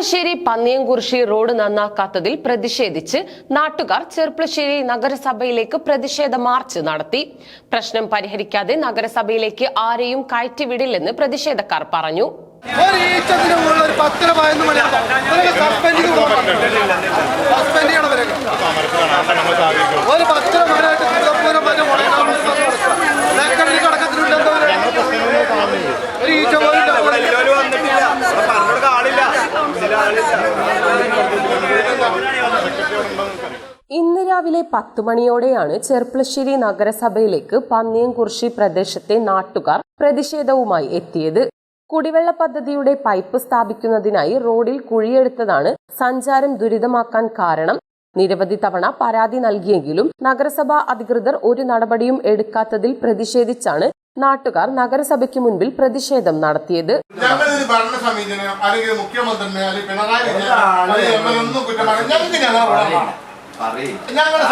Cherpulassery Panniyankurissi road നന്നാക്കാത്തതിൽ പ്രതിഷേധിച്ച് നാട്ടുകാർ ചെർപ്പളശ്ശേരി നഗരസഭയിലേക്ക് പ്രതിഷേധ മാർച്ച് നടത്തി. പ്രശ്നം പരിഹരിക്കാതെ നഗരസഭയിലേക്ക് ആരെയും കയറ്റിവിടില്ലെന്ന് പ്രതിഷേധക്കാർ പറഞ്ഞു. ഒരു പത്തര പതിനൊന്ന് ഇന്ന് രാവിലെ പത്തു മണിയോടെയാണ് ചെർപ്പളശ്ശേരി നഗരസഭയിലേക്ക് പന്നിയംകുറിശി പ്രദേശത്തെ നാട്ടുകാർ പ്രതിഷേധവുമായി എത്തിയത്. കുടിവെള്ള പദ്ധതിയുടെ പൈപ്പ് സ്ഥാപിക്കുന്നതിനായി റോഡിൽ കുഴിയെടുത്തതാണ് സഞ്ചാരം ദുരിതമാക്കാൻ കാരണം. നിരവധി തവണ പരാതി നൽകിയെങ്കിലും നഗരസഭാ അധികൃതർ ഒരു നടപടിയും എടുക്കാത്തതിൽ പ്രതിഷേധിച്ചാണ് നാട്ടുകാർ നഗരസഭയ്ക്ക് മുൻപിൽ പ്രതിഷേധം നടത്തിയത്. ഞങ്ങളൊരു ഭരണ സമീപനം അല്ലെങ്കിൽ മുഖ്യമന്ത്രിനെ അല്ലെങ്കിൽ പിണറായി വിജയൻ ഒന്നും ഞങ്ങൾക്ക് ഞങ്ങളുടെ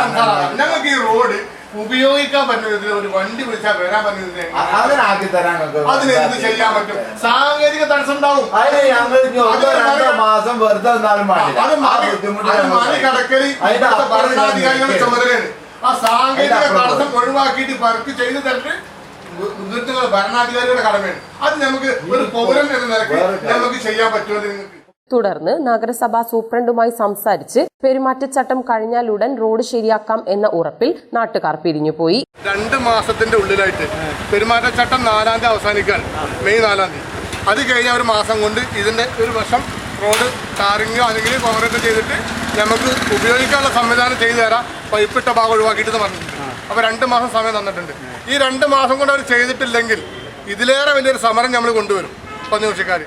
ഞങ്ങൾക്ക് ഈ റോഡ് ഉപയോഗിക്കാൻ പറ്റുന്ന ഒരു വണ്ടി വിളിച്ചാൽ വരാൻ പറ്റുന്ന അതിനെന്ത് ചെയ്യാൻ പറ്റും? സാങ്കേതിക തടസ്സം ഉണ്ടാവും മാസം വെറുതെ മറികടക്കൽ ഭരണാധികാരികളുടെ ചുമതലയാണ് ആ സാങ്കേതിക തടസ്സം ഒഴിവാക്കിയിട്ട് വർക്ക് ചെയ്ത് തരട്ട്. കടമയാണ്. അത് നമുക്ക് ഒരു പൗരൻ എന്ന നിലയ്ക്ക് നമുക്ക് ചെയ്യാൻ പറ്റുമെന്ന് നിങ്ങൾക്ക് തുടർന്ന് നഗരസഭാ സൂപ്രണ്ടുമായി സംസാരിച്ച് പെരുമാറ്റച്ചട്ടം കഴിഞ്ഞാൽ ഉടൻ റോഡ് ശരിയാക്കാം എന്ന ഉറപ്പിൽ നാട്ടുകാർ പിരിഞ്ഞുപോയി രണ്ട് മാസത്തിന്റെ ഉള്ളിലായിട്ട് പെരുമാറ്റച്ചട്ടം നാലാം തീയതി അവസാനിക്കാൻ മെയ് നാലാം തീയതി. അത് കഴിഞ്ഞ ഒരു മാസം കൊണ്ട് ഇതിന്റെ ഒരു വർഷം റോഡ് ടാറിങ്ങോ അല്ലെങ്കിൽ കോൺക്രീറ്റ് ചെയ്തിട്ട് നമുക്ക് ഉപയോഗിക്കാനുള്ള സംവിധാനം ചെയ്തു തരാം പൈപ്പിട്ട ഭാഗം ഒഴിവാക്കിയിട്ട് എന്ന് പറഞ്ഞിട്ടുണ്ട്. അപ്പോൾ രണ്ട് മാസം സമയം തന്നിട്ടുണ്ട്. ഈ രണ്ട് മാസം കൊണ്ട് അവർ ചെയ്തിട്ടില്ലെങ്കിൽ ഇതിലേറെ വലിയൊരു സമരം നമ്മൾ കൊണ്ടുവരും. പന്നികൃഷിക്കാർ